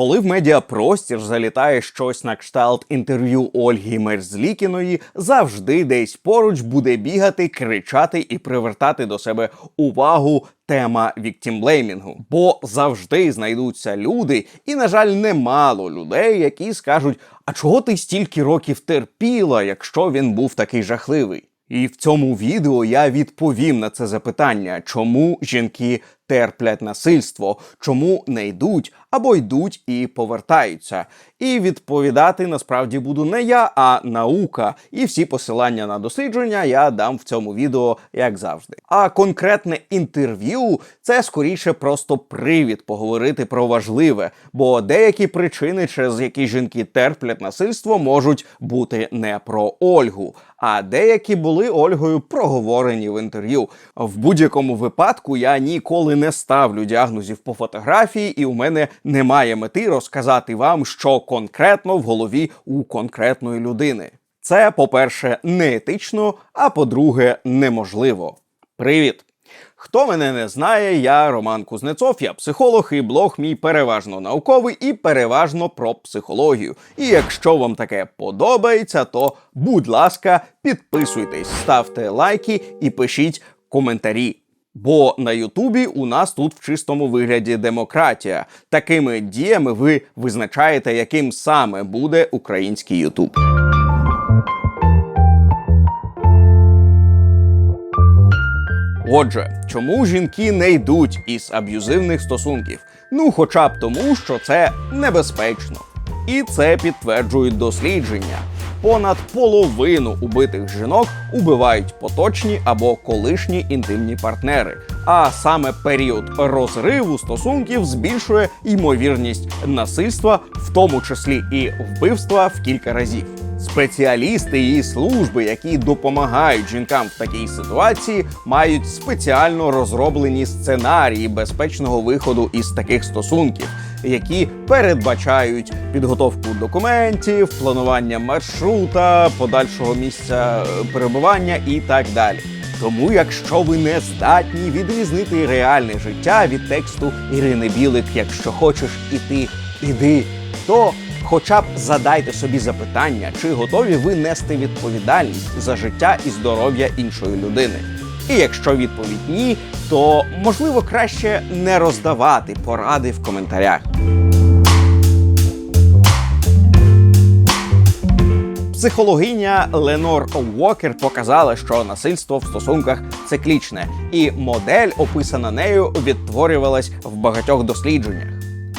Коли в медіапростір залітає щось на кшталт інтерв'ю Ольги Мерзлікіної, завжди десь поруч буде бігати, кричати і привертати до себе увагу тема віктімблеймінгу. Бо завжди знайдуться люди, і, на жаль, немало людей, які скажуть: а чого ти стільки років терпіла, якщо він був такий жахливий? І в цьому відео я відповім на це запитання, чому жінки терплять насильство, чому не йдуть або йдуть і повертаються. І відповідати насправді буду не я, а наука. І всі посилання на дослідження я дам в цьому відео, як завжди. А конкретне інтерв'ю це скоріше просто привід поговорити про важливе, бо деякі причини, через які жінки терплять насильство, можуть бути не про Ольгу. А деякі були Ольгою проговорені в інтерв'ю. В будь-якому випадку я ніколи не ставлю діагнозів по фотографії, і у мене немає мети розказати вам, що конкретно в голові у конкретної людини. Це, по-перше, неетично, а по-друге, неможливо. Привіт! Хто мене не знає, я Роман Кузнецов, я психолог, і блог мій переважно науковий і переважно про психологію. І якщо вам таке подобається, то будь ласка, підписуйтесь, ставте лайки і пишіть коментарі. Бо на Ютубі у нас тут в чистому вигляді демократія. Такими діями ви визначаєте, яким саме буде український Ютуб. Отже, чому жінки не йдуть із аб'юзивних стосунків? Ну, хоча б тому, що це небезпечно. І це підтверджують дослідження. Понад половину убитих жінок убивають поточні або колишні інтимні партнери. А саме період розриву стосунків збільшує ймовірність насильства, в тому числі і вбивства в кілька разів. Спеціалісти і служби, які допомагають жінкам в такій ситуації, мають спеціально розроблені сценарії безпечного виходу із таких стосунків, які передбачають підготовку документів, планування маршрута, подальшого місця е, перебування і так далі. Тому, якщо ви не здатні відрізнити реальне життя від тексту Ірини Білик, якщо хочеш іти, іди, то хоча б задайте собі запитання, чи готові ви нести відповідальність за життя і здоров'я іншої людини. І якщо відповідь ні, то можливо краще не роздавати поради в коментарях. Психологиня Ленор Уокер показала, що насильство в стосунках циклічне, і модель, описана нею, відтворювалась в багатьох дослідженнях.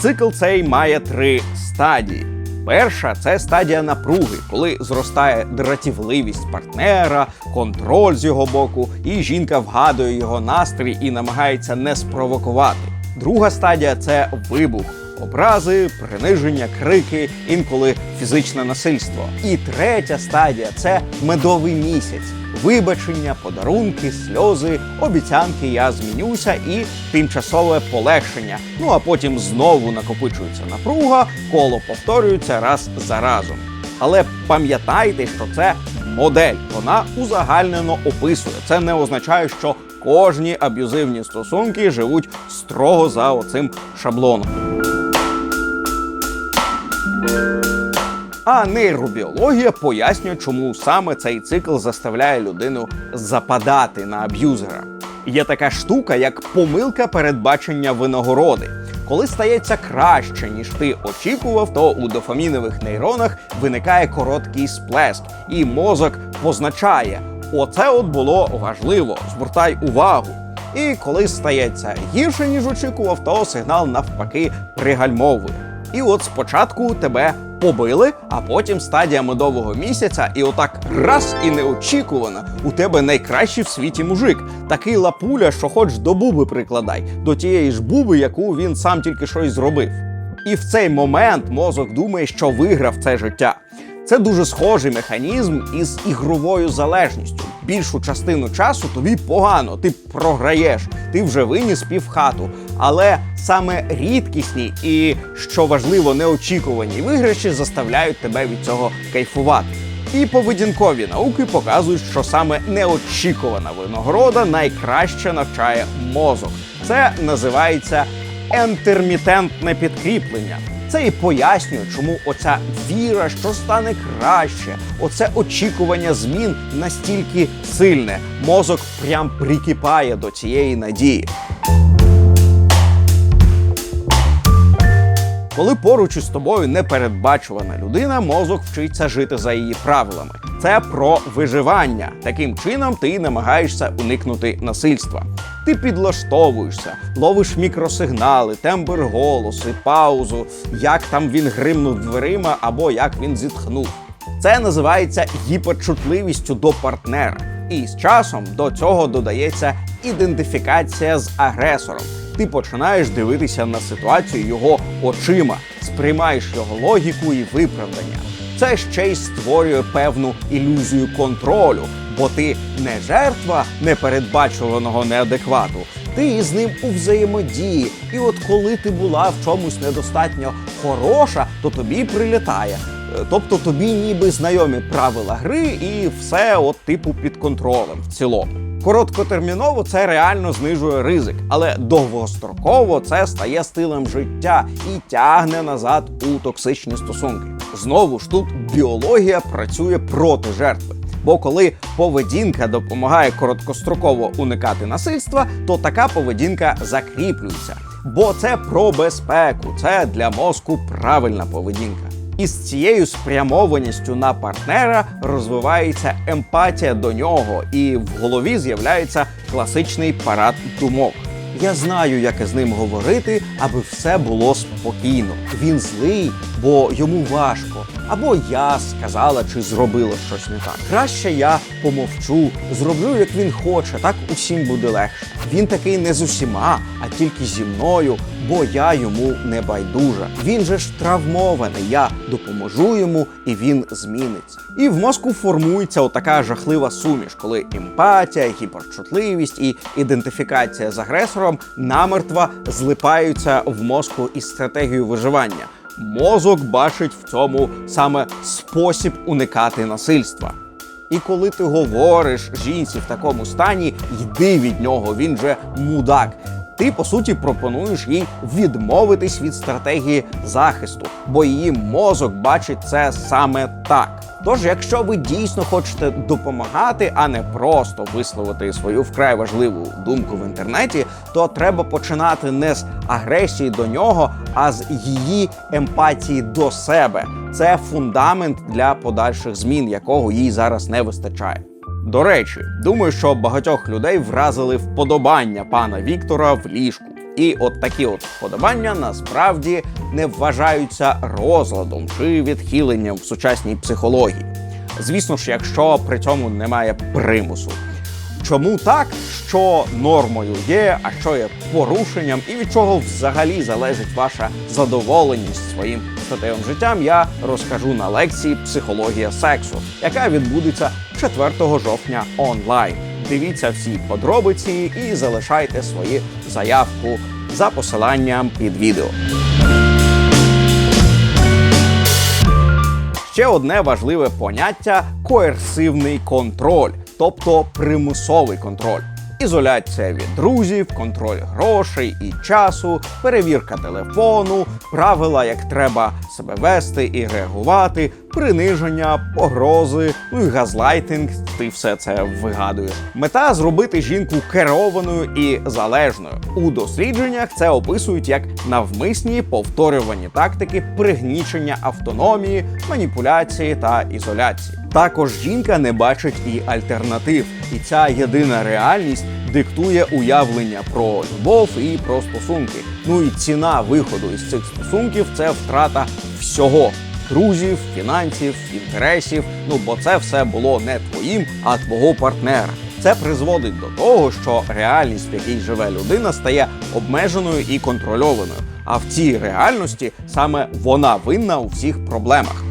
Цикл цей має три стадії. Перша це стадія напруги, коли зростає дратівливість партнера, контроль з його боку, і жінка вгадує його настрій і намагається не спровокувати. Друга стадія це вибух, образи, приниження, крики, інколи фізичне насильство. І третя стадія це медовий місяць. Вибачення, подарунки, сльози, обіцянки я змінюся і тимчасове полегшення. Ну а потім знову накопичується напруга, коло повторюється раз за разом. Але пам'ятайте, що це модель, вона узагальнено описує. Це не означає, що кожні аб'юзивні стосунки живуть строго за оцим шаблоном. А нейробіологія пояснює, чому саме цей цикл заставляє людину западати на аб'юзера. Є така штука, як помилка передбачення винагороди. Коли стається краще, ніж ти очікував, то у дофамінових нейронах виникає короткий сплеск, і мозок позначає: оце от було важливо, звертай увагу. І коли стається гірше, ніж очікував, то сигнал навпаки пригальмовує. І от спочатку тебе побили, а потім стадія медового місяця, і отак раз і неочікувано у тебе найкращий в світі мужик. Такий лапуля, що хоч до буби прикладай, до тієї ж буби, яку він сам тільки щось зробив. І в цей момент мозок думає, що виграв це життя. Це дуже схожий механізм із ігровою залежністю. Більшу частину часу тобі погано, ти програєш, ти вже виніс півхату. Але саме рідкісні і, що важливо, неочікувані виграші заставляють тебе від цього кайфувати. І поведінкові науки показують, що саме неочікувана винагорода найкраще навчає мозок. Це називається ентермітентне підкріплення. Це і пояснює, чому оця віра, що стане краще, оце очікування змін настільки сильне. Мозок прям прикипає до цієї надії. Коли поруч із тобою непередбачувана людина, мозок вчиться жити за її правилами. Це про виживання. Таким чином ти намагаєшся уникнути насильства. Ти підлаштовуєшся, ловиш мікросигнали, тембр голосу, паузу, як там він гримнув дверима або як він зітхнув. Це називається гіперчутливістю до партнера. І з часом до цього додається ідентифікація з агресором. Ти починаєш дивитися на ситуацію його очима, сприймаєш його логіку і виправдання. Це ще й створює певну ілюзію контролю, бо ти не жертва непередбачуваного неадеквату, ти із ним у взаємодії. І от коли ти була в чомусь недостатньо хороша, то тобі прилітає. Е, Тобто тобі ніби знайомі правила гри, і все от типу під контролем в цілому. Короткотерміново це реально знижує ризик, але довгостроково це стає стилем життя і тягне назад у токсичні стосунки. Знову ж тут біологія працює проти жертви. Бо коли поведінка допомагає короткостроково уникати насильства, то така поведінка закріплюється. Бо це про безпеку, це для мозку правильна поведінка. І з цією спрямованістю на партнера розвивається емпатія до нього, і в голові з'являється класичний парад думок. Я знаю, як із ним говорити, аби все було спокійно. Він злий, бо йому важко. Або я сказала чи зробила щось не так. Краще я помовчу, зроблю, як він хоче, так усім буде легше. Він такий не з усіма, а тільки зі мною, бо я йому не байдужа. Він же ж травмований. Я допоможу йому, і він зміниться. І в мозку формується отака жахлива суміш, коли емпатія, гіперчутливість і ідентифікація з агресором намертво злипаються в мозку із стратегією виживання. Мозок бачить в цьому саме спосіб уникати насильства. І коли ти говориш жінці в такому стані, йди від нього, він же мудак. Ти по суті пропонуєш їй відмовитись від стратегії захисту, бо її мозок бачить це саме так. Тож, якщо ви дійсно хочете допомагати, а не просто висловити свою вкрай важливу думку в інтернеті, то треба починати не з агресії до нього, а з її емпатії до себе. Це фундамент для подальших змін, якого їй зараз не вистачає. До речі, думаю, що багатьох людей вразили вподобання пана Віктора в ліжку. І от такі от вподобання насправді не вважаються розладом чи відхиленням в сучасній психології. Звісно ж, якщо при цьому немає примусу. Чому так, що нормою є, а що є порушенням, і від чого взагалі залежить ваша задоволеність своїм статевим життям, я розкажу на лекції Психологія сексу, яка відбудеться 4 жовтня онлайн. Дивіться всі подробиці і залишайте свою заявку за посиланням під відео. Ще одне важливе поняття коерсивний контроль, тобто примусовий контроль. Ізоляція від друзів, контроль грошей і часу, перевірка телефону, правила, як треба себе вести і реагувати, приниження, погрози, ну і газлайтинг. Ти все це вигадуєш. Мета зробити жінку керованою і залежною. У дослідженнях це описують як навмисні повторювані тактики пригнічення автономії, маніпуляції та ізоляції. Також жінка не бачить і альтернатив, і ця єдина реальність диктує уявлення про любов і про стосунки. Ну і ціна виходу із цих стосунків це втрата всього. Друзів, фінансів, інтересів. Ну бо це все було не твоїм, а твого партнера. Це призводить до того, що реальність, в якій живе людина, стає обмеженою і контрольованою. А в цій реальності саме вона винна у всіх проблемах.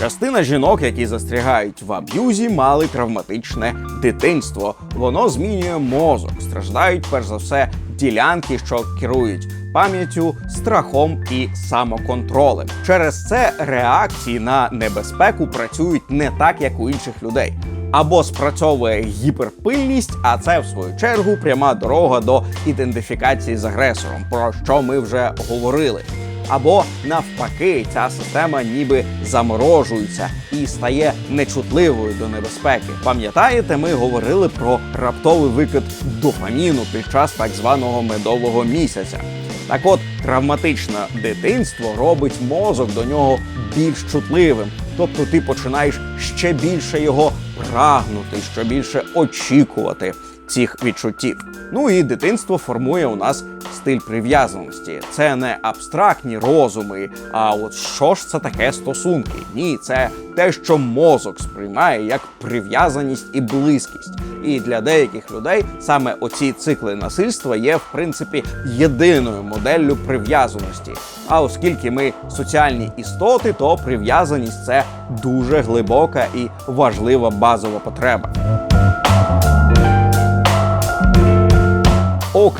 Частина жінок, які застрягають в аб'юзі, мали травматичне дитинство. Воно змінює мозок, страждають перш за все ділянки, що керують пам'яттю, страхом і самоконтролем. Через це реакції на небезпеку працюють не так, як у інших людей. Або спрацьовує гіперпильність, а це в свою чергу пряма дорога до ідентифікації з агресором, про що ми вже говорили. Або навпаки, ця система ніби заморожується і стає нечутливою до небезпеки. Пам'ятаєте, ми говорили про раптовий викид дофаміну під час так званого медового місяця. Так от, травматичне дитинство робить мозок до нього більш чутливим. Тобто ти починаєш ще більше його прагнути, ще більше очікувати цих відчуттів. Ну і дитинство формує у нас стиль прив'язаності. Це не абстрактні розуми, а от що ж це таке стосунки? Ні, це те, що мозок сприймає як прив'язаність і близькість. І для деяких людей саме оці цикли насильства є в принципі єдиною моделлю прив'язаності. А оскільки ми соціальні істоти, то прив'язаність це дуже глибока і важлива базова потреба.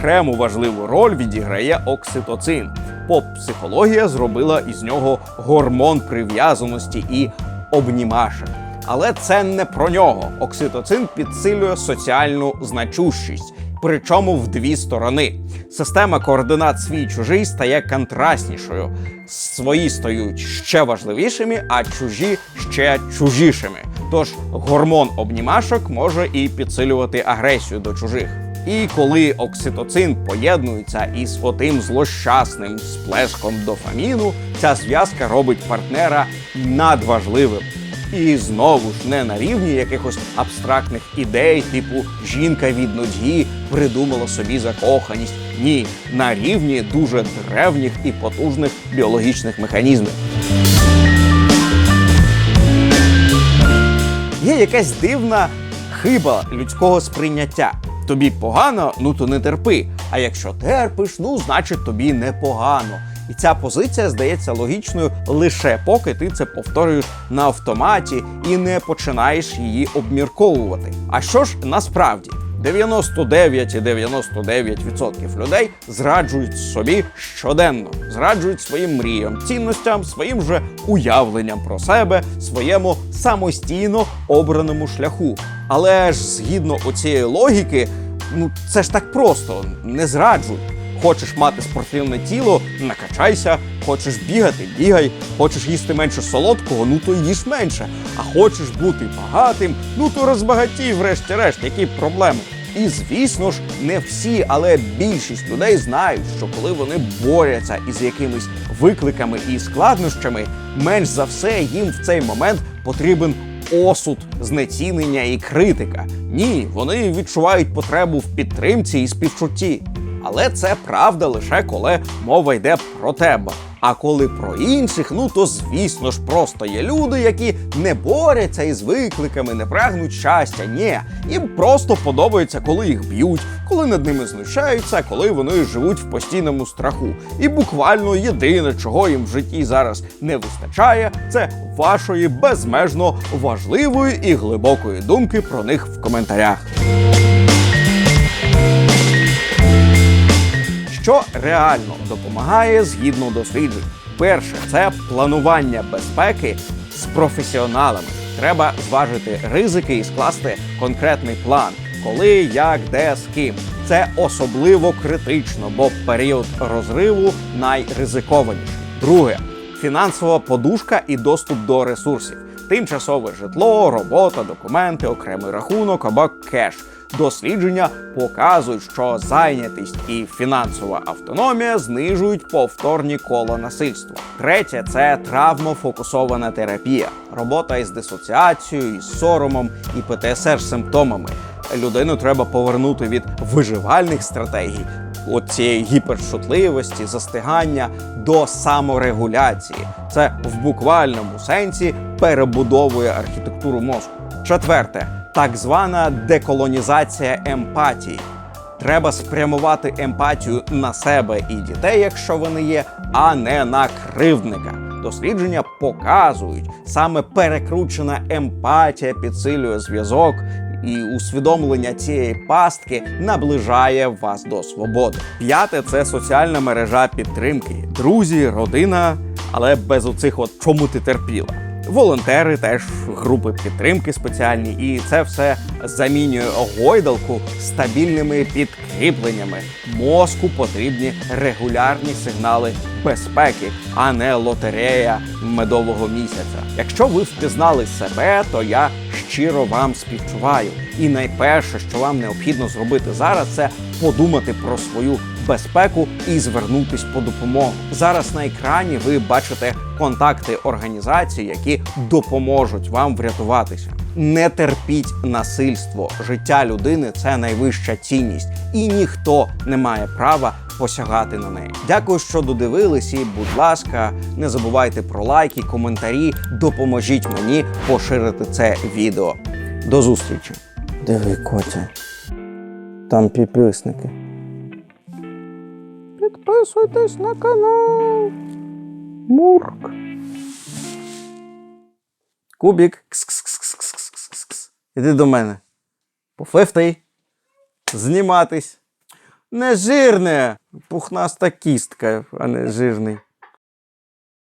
Окрему важливу роль відіграє окситоцин. Поп-психологія зробила із нього гормон прив'язаності і обнімашек. Але це не про нього. Окситоцин підсилює соціальну значущість. Причому в дві сторони. Система координат свій чужий стає контрастнішою. Свої стають ще важливішими, а чужі ще чужішими. Тож гормон обнімашок може і підсилювати агресію до чужих. І коли окситоцин поєднується із отим злощасним сплеском дофаміну, ця зв'язка робить партнера надважливим. І знову ж не на рівні якихось абстрактних ідей, типу жінка від нудьги придумала собі закоханість. Ні, на рівні дуже древніх і потужних біологічних механізмів. Є якась дивна хиба людського сприйняття. Тобі погано, ну то не терпи. А якщо терпиш, ну значить тобі непогано. І ця позиція здається логічною лише поки ти це повторюєш на автоматі і не починаєш її обмірковувати. А що ж насправді? 99,99% людей зраджують собі щоденно, зраджують своїм мріям, цінностям, своїм же уявленням про себе, своєму самостійно обраному шляху. Але ж згідно оцієї логіки, ну це ж так просто, не зраджуй. Хочеш мати спортивне тіло, накачайся, хочеш бігати, бігай, хочеш їсти менше солодкого, ну то їж менше. А хочеш бути багатим, ну то розбагатій, врешті-решт, які проблеми. І звісно ж, не всі, але більшість людей знають, що коли вони борються із якимись викликами і складнощами, менш за все їм в цей момент потрібен осуд, знецінення і критика. Ні, вони відчувають потребу в підтримці і співчутті. Але це правда лише коли мова йде про тебе. А коли про інших, ну то звісно ж просто є люди, які не борються із викликами, не прагнуть щастя. Ні, їм просто подобається, коли їх б'ють, коли над ними знущаються, коли вони живуть в постійному страху. І буквально єдине, чого їм в житті зараз не вистачає, це вашої безмежно важливої і глибокої думки про них в коментарях. Що реально допомагає згідно досліджень? Перше це планування безпеки з професіоналами. Треба зважити ризики і скласти конкретний план, коли, як, де, з ким. Це особливо критично, бо період розриву найризикованіший. Друге фінансова подушка і доступ до ресурсів, тимчасове житло, робота, документи, окремий рахунок або кеш. Дослідження показують, що зайнятість і фінансова автономія знижують повторні кола насильства. Третє це травмофокусована терапія, робота із дисоціацією, із соромом і ПТСР симптомами. Людину треба повернути від виживальних стратегій, от цієї гіпершутливості, застигання до саморегуляції. Це в буквальному сенсі перебудовує архітектуру мозку. Четверте так звана деколонізація емпатії. Треба спрямувати емпатію на себе і дітей, якщо вони є, а не на кривдника. Дослідження показують, саме перекручена емпатія підсилює зв'язок, і усвідомлення цієї пастки наближає вас до свободи. П'яте це соціальна мережа підтримки, друзі, родина, але без оцих от чому ти терпіла. Волонтери, теж групи підтримки спеціальні, і це все замінює гойдалку стабільними підкріпленнями. Мозку потрібні регулярні сигнали безпеки, а не лотерея медового місяця. Якщо ви впізнали себе, то я щиро вам співчуваю. І найперше, що вам необхідно зробити зараз, це подумати про свою безпеку і звернутись по допомогу. Зараз на екрані ви бачите контакти організацій, які допоможуть вам врятуватися. Не терпіть насильство. Життя людини це найвища цінність, і ніхто не має права посягати на неї. Дякую, що додивились, і будь ласка, не забувайте про лайки, коментарі. Допоможіть мені поширити це відео. До зустрічі. Диви, Котя. Там підписники. Підписуйтесь на канал. Мурк. Кубік. Кс-кс-кс-кс-кс-кс. Іди до мене. Пофифтай. Зніматись. Не жирне. Пухнаста кістка, а не жирний.